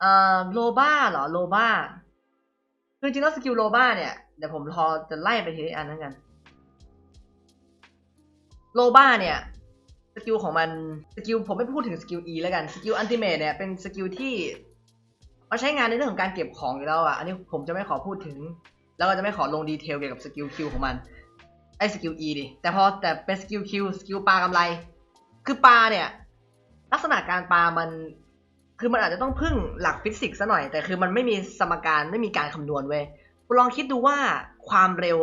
เอ่อโลบ้าเหรอโลบ้าคือจริงๆแล้วสกิลโลบ้าเนี่ยเดี๋ยวผมพอจะไล่ไปทีละอันนั้นกันโลบ้าเนี่ยสกิลของมันสกิลผมไม่พูดถึงสกิล E แล้วกันสกิลอันติเมทเนี่ยเป็นสกิลที่มาใช้งานในเรื่องของการเก็บของอยู่แล้วอะอันนี้ผมจะไม่ขอพูดถึง แล้วก็จะไม่ขอลงดีเทลเกี่ยวกับสกิล Q ของมันไอ้สกิล E ดิแต่พอแต่เป็นสกิล Q สกิลปลากำไร คือปลาเนี่ยลักษณะการปลามัน คือมันอาจจะต้องพึ่งหลักฟิสิกส์ซะหน่อย แต่คือมันไม่มีสมการไม่มีการคำนวณเว้ยลองคิดดูว่าความเร็ว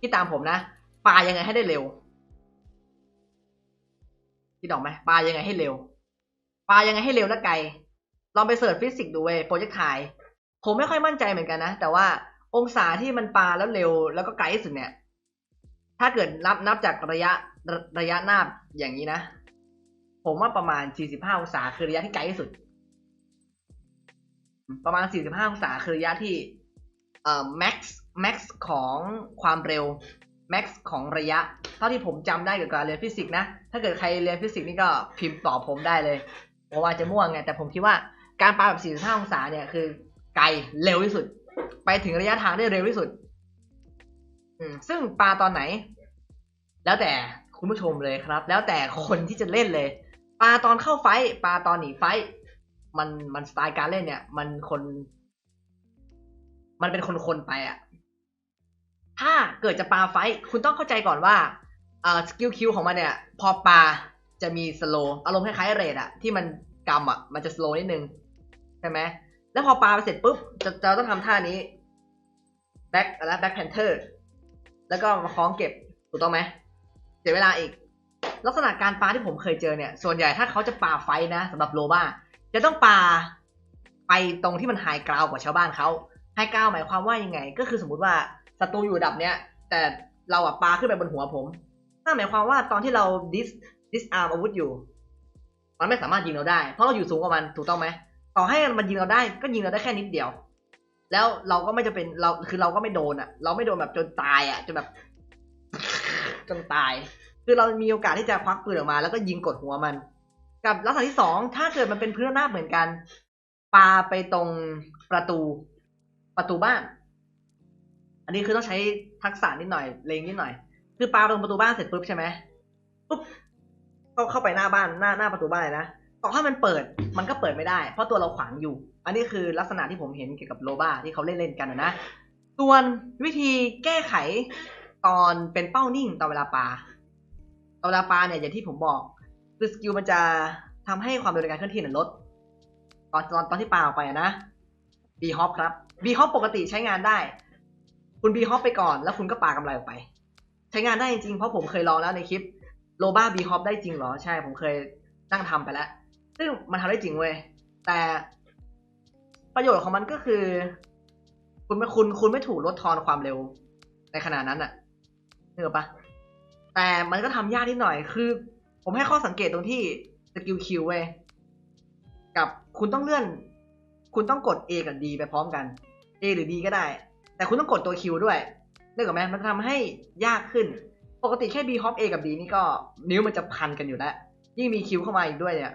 ที่ตามผมนะปายังไงให้ได้เร็วคิดออกไหมปายังไงให้เร็วปายังไงให้เร็วและไกล ลองไปเสิร์ชฟิสิกส์ดูเว้ยโปรเจกต์ถ่าย ผมไม่ค่อยมั่นใจเหมือนกันนะ แต่ว่าองศาที่มันปาแล้วเร็วแล้วก็ไกลที่สุดเนี่ย ถ้าเกิดนับนับจากระยะระระยะหน้าอย่างนี้นะ ผมว่าประมาณ 45 องศาคือระยะที่ไกลที่สุด ประมาณ 45 องศาคือระยะที่เอ่อ max max ของความเร็ว max ของระยะ เท่าที่ผมจำได้เกี่ยวกับการเรียนฟิสิกส์นะ ถ้าเกิดใครเรียนฟิสิกส์นี่ก็พิมพ์ตอบผมได้เลยเพราะว่าจะม่วงไง แต่ผมคิดว่าการปาแบบ 45 องศาเนี่ยคือไกลเร็วที่สุด ไปถึงระยะทางได้เร็วที่สุด อืม ซึ่งปลาตอนไหน แล้วแต่คุณผู้ชมเลยครับ แล้วแต่คนที่จะเล่นเลย ปลาตอนเข้าไฟท์ปลาตอนหนีไฟท์ มันมันสไตล์การเล่นเนี่ย มันคน มันเป็นคนคนไปอะถ้าเกิดจะปาไฟคุณต้องเข้าใจก่อนว่าเอ่อสกิลคิวของมันเนี่ย พอปาจะมีสโลอารมณ์คล้ายๆเรดอะที่มันกำอะมันจะสโลนิดนึง ใช่ไหมแล้วพอปาไปเสร็จปุ๊บจะจะต้องทำท่านี้แบ็คอะไรแบ็คแพนเทอร์แล้วก็มาคล้องเก็บถูกต้องไหมเสียเวลาอีก ลักษณะการปาที่ผมเคยเจอเนี่ย ส่วนใหญ่ถ้าเขาจะปาไฟนะสำหรับโลบ้า จะต้องปาไปตรงที่มันไฮกราวกว่าชาวบ้านเขาไฮกราวหมายความว่ายังไง ก็คือสมมติว่าศัตรูอยู่ดับเนี้ยแต่เราอะปาขึ้นไปบนหัวผมนั่นหมายความว่าตอนที่เราดิสดิสอาร์มอาวุธอยู่ มันไม่สามารถยิงเราได้ เพราะเราอยู่สูงกว่ามันถูกต้องไหมต่อให้มันยิงเราได้ก็ยิงเราได้แค่นิดเดียว แล้วเราก็ไม่จะเป็นเราคือเราก็ไม่โดนอะเราไม่โดนแบบจนตายอะจนแบบจนตาย คือเรามีโอกาสที่จะควักปืนออกมา แล้วก็ยิงกดหัวมัน กับลักษณะที่สองถ้าเกิดมันเป็นพื้นระนาเหมือนกันปาไปตรงประตูประตูบ้าน อันนี้คือต้องใช้ทักษะนิดหน่อยเลงนิดหน่อย คือปาตรงประตูบ้านเสร็จปุ๊บใช่ไหมปุ๊บก็เข้าไปหน้าบ้านหน้าหน้าประตูบ้านเลยนะต่อให้มันเปิดมันก็เปิดไม่ได้ เพราะตัวเราขวางอยู่ อันนี้คือลักษณะที่ผมเห็นเกี่ยวกับโลบ้าที่เขาเล่นเล่นกันนะนะส่วนวิธีแก้ไขตอนเป็นเป้านิ่งตอนเวลาปาตอนเวลาปาเนี่ยอย่างที่ผมบอก คือสกิลมันจะทำให้ความเร็วในการเคลื่อนที่นลด ตอนตอนตอนที่ปาออกไปนะบีฮอปครับบีฮอปปกติใช้งานได้ คุณบีฮอปไปก่อนแล้วคุณก็ปากำไรออกไป ใช้งานได้จริงเพราะผมเคยลองแล้วในคลิปโลบ้าบีฮอปได้จริงเหรอ ใช่ผมเคยนั่งทำไปแล้ว ซึ่งมันทำได้จริงเว้ยแต่ประโยชน์ของมันก็คือ คุณไม่คุณคุณไม่ถูกลดทอนความเร็วในขณะนั้นอะนึกออปะแต่มันก็ทำยากนิดหน่อยคือ ผมให้ข้อสังเกตตรงที่สกิลคิวเว้ยกับคุณต้องเลื่อน คุณต้องกด A กับ D ไปพร้อมกัน A หรือ D ก็ได้ แต่คุณต้องกดตัว Q ด้วยนึกออกไหมมันทำให้ยากขึ้น ปกติแค่ B hop A กับ D นี่ก็นิ้วมันจะพันกันอยู่แล้ว ยิ่งมี Q เข้ามาอีกด้วยเนี่ย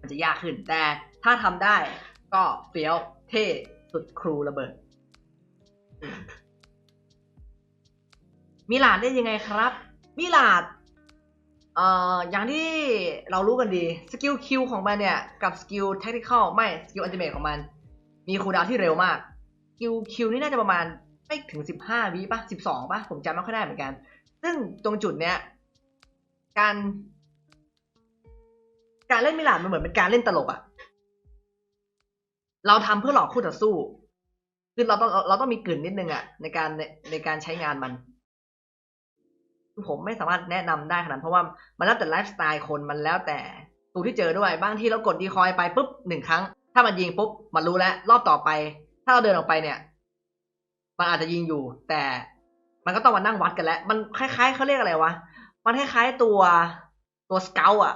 มันจะยากขึ้น แต่ถ้าทำได้ก็เฟี้ยวเท่สุดครูระเบิดมิลาดได้ยังไงครับมิลาด เอ่ออย่างที่เรารู้กันดีสกิลคิวของมันเนี่ย กับสกิลแท็กติคอลไม่สกิลอัลติเมทของมัน มีคูลดาวที่เร็วมากสกิลคิวนี่น่าจะประมาณไม่ถึงสิบห้าวิป่ะสิบสองป่ะผมจำไม่ค่อยได้เหมือนกัน ซึ่งตรงจุดเนี้ยการ การเล่นมิลาดมันเหมือนเป็นการเล่นตลกอะเราทำเพื่อหลอกคู่ต่อสู้ คือเราต้องเราต้องมีกลิ่นนิดนึงอะในการในในการใช้งานมัน ผมไม่สามารถแนะนำได้ขนาดเพราะว่ามันแล้วแต่ไลฟ์สไตล์คนมันแล้วแต่ตัวที่เจอด้วยบางที่เรากดดีคอยไปปุ๊บหนึ่งครั้ง ถ้ามันยิงปุ๊บมันรู้แล้ว รอบต่อไป ถ้าเราเดินออกไปเนี่ย มันอาจจะยิงอยู่ แต่มันก็ต้องมานั่งวัดกันแล้ว มันคล้าย ๆเขาเรียกอะไรวะมันคล้ายๆตัวตัวสเกลอะ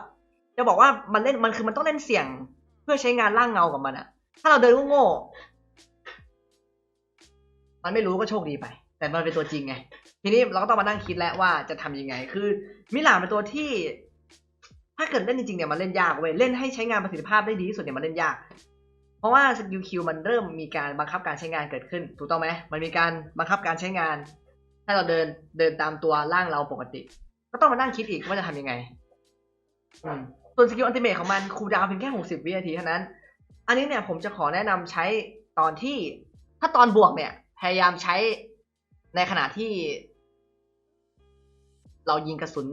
จะบอกว่ามันเล่นมันคือมันต้องเล่นเสี่ยง เพื่อใช้งานร่างเงากับมันอะถ้าเราเดินโง่มันไม่รู้ก็โชคดีไป แต่มันเป็นตัวจริงไง ทีนี้เราก็ต้องมานั่งคิดแล้วว่าจะทำยังไง คือมิลานเป็นตัวที่ ถ้าเกิดเล่นจริงๆเนี่ยมันเล่นยากเว้ยเล่นให้ใช้งานประสิทธิภาพได้ดีที่สุดเนี่ยมันเล่นยาก เพราะว่าสกิลคิวมันเริ่มมีการบังคับการใช้งานเกิดขึ้น ถูกต้องไหมมันมีการบังคับการใช้งาน ถ้าเราเดินเดินตามตัวร่างเราปกติ ก็ต้องมานั่งคิดอีกว่าจะทำยังไงส่วนสกิลอัลติเมทของมันคูลดาวเพียงแค่หกสิบวินาทีเท่านั้น อันนี้เนี่ยผมจะขอแนะนำใช้ตอนที่ ถ้าตอนบวกเนี่ย พยายามใช้ในขณะที่ เรายิงกระสุน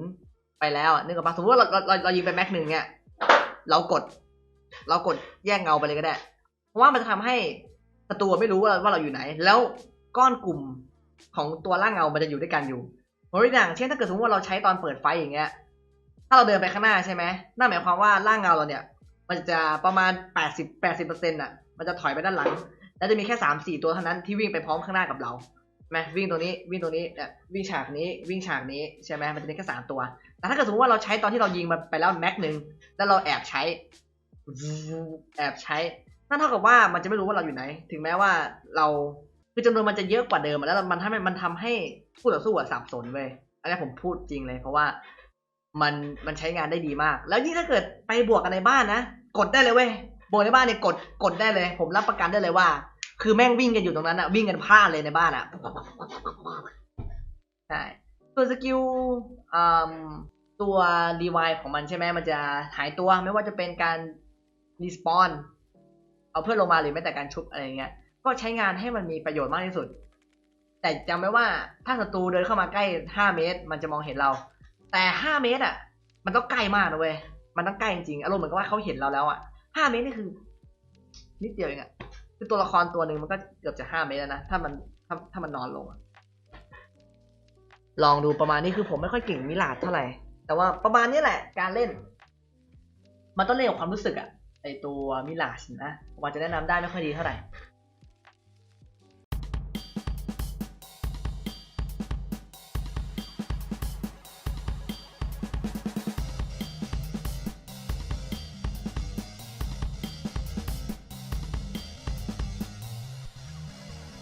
ไปแล้วนึกออกปะสมมติว่าเราเราเรายิงไปแม็กหนึ่งเนี่ยเรากด เรากดแยกเงาไปเลยก็ได้ เพราะว่ามันจะทำให้ศัตรูไม่รู้ว่าว่าเราอยู่ไหน แล้วก้อนกลุ่มของตัวร่างเงา มันจะอยู่ด้วยกันอยู่ตัวอย่างเช่นถ้าเกิดสมมติว่าเราใช้ตอนเปิดไฟอย่างเงี้ย ถ้าเราเดินไปข้างหน้าใช่ไหมนั่นหมายความว่าร่างเงาเราเนี่ย มันจะประมาณแปดสิบแปดสิบเปอร์เซ็นต์อะ มันจะถอยไปด้านหลัง แล้วจะมีแค่สามสี่ตัวเท่านั้นที่วิ่งไปพร้อมข้างหน้ากับเรา ไหมวิ่งตัวนี้วิ่งตัวนี้เนี่ยวิ่งฉากนี้วิ่งฉากนี้ใช่ไหมมันจะมีแค่สามตัว แต่ถ้าเกิดสมมติว่าเราใช้ตอนที่เรายิงมันไปแล้วแม็กหนึ่งแล้วเราแอบใช้แอบใช้ นั่นเท่ากับว่ามันจะไม่รู้ว่าเราอยู่ไหน ถึงแม้ว่าเราคือจำนวนมันจะเยอะกว่าเดิมแล้วมันทำให้มันทำให้คู่ต่อสู้อะสับสนเว้ยอันนี้ผมพูดจริงเลย เพราะว่ามันมันใช้งานได้ดีมาก แล้วยิ่งถ้าเกิดไปบวกกันในบ้านนะกดได้เลยเว้ยบวกในบ้านเนี่ยกดกดได้เลย ผมรับประกันได้เลยว่า คือแม่งวิ่งกันอยู่ตรงนั้นอะวิ่งกันพลาดเลยในบ้านอะใช่ตัวสกิลตัวรีวายของมันใช่ไหมมันจะหายตัวไม่ว่าจะเป็นการรีสปอนเอาเพื่อนลงมาหรือแม้แต่การชุบอะไรเงี้ย ก็ใช้งานให้มันมีประโยชน์มากที่สุด แต่จำไว้ว่าถ้าศัตรูเดินเข้ามาใกล้ 5 เมตร มันจะมองเห็นเรา แต่ 5 เมตรอะ มันต้องใกล้มากนะเว้ย มันต้องใกล้จริงๆ อารมณ์เหมือนกับว่าเขาเห็นเราแล้วอะ 5 เมตรนี่คือ นิดเดียวเองอะ คือตัวละครตัวหนึ่งมันก็เกือบจะ5เมตรแล้วนะ ถ้ามันถ้าถ้ามันนอนลงอะลองดูประมาณนี้คือผมไม่ค่อยเก่งมิลาดเท่าไหร่ แต่ว่าประมาณนี้แหละ การเล่น มันต้องเล่นกับความรู้สึกอะไอตัวมิลาชนะผมอาจจะแนะนำได้ไม่ค่อยดีเท่าไหร่